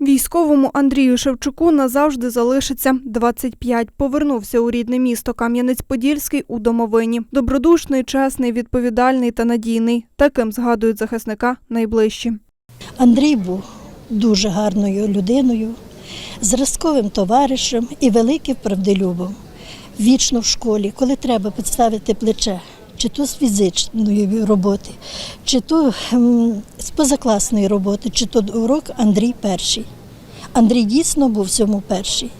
Військовому Андрію Шевчуку назавжди залишиться 25. Повернувся у рідне місто Кам'янець-Подільський у домовині. Добродушний, чесний, відповідальний та надійний. Таким згадують захисника найближчі. Андрій був дуже гарною людиною, зразковим товаришем і великим правдолюбом. Вічно в школі, коли треба підставити плече, чи то з фізичної роботи, чи то ем, з позакласної роботи, чи то урок Андрій перший. Андрій дійсно був в цьому перший.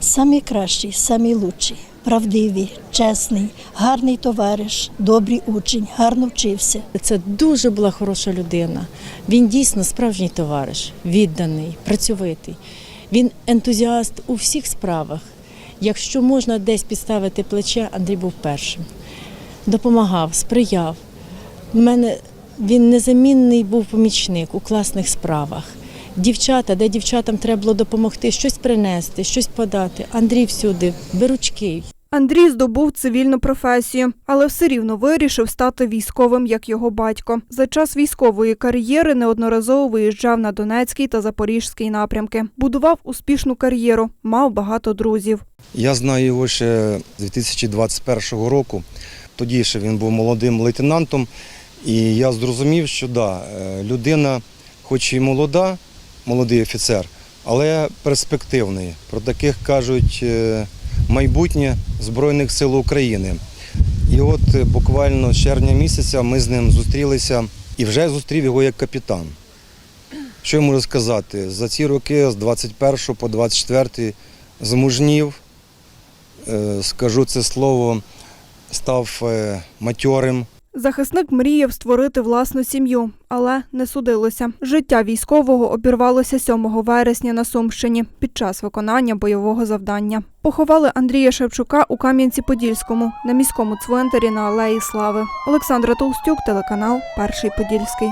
Самий кращий, самий лучший, правдивий, чесний, гарний товариш, добрий учень, гарно вчився. Це дуже була хороша людина. Він дійсно справжній товариш, відданий, працьовитий. Він ентузіаст у всіх справах. Якщо можна десь підставити плече, Андрій був першим. Допомагав, сприяв. У мене він незамінний був помічник у класних справах. Дівчата, де дівчатам треба було допомогти, щось принести, щось подати. Андрій всюди, беручкий. Андрій здобув цивільну професію, але все рівно вирішив стати військовим, як його батько. За час військової кар'єри неодноразово виїжджав на Донецький та Запорізький напрямки. Будував успішну кар'єру, мав багато друзів. Я знаю його ще з 2021 року. Тоді ще він був молодим лейтенантом, і я зрозумів, що да, е, людина, хоч і молода, молодий офіцер, але перспективний. Про таких кажуть е, майбутнє Збройних сил України. І от е, буквально з червня місяця ми з ним зустрілися і вже зустрів його як капітан. Що я можу сказати? За ці роки з 21 по 24 змужнів, скажу це слово, став е, матьорим. Захисник мріяв створити власну сім'ю, але не судилося. Життя військового обірвалося 7 вересня на Сумщині під час виконання бойового завдання. Поховали Андрія Шевчука у Кам'янці-Подільському на міському цвинтарі на Алеї Слави. Олександра Толстюк, телеканал Перший Подільський.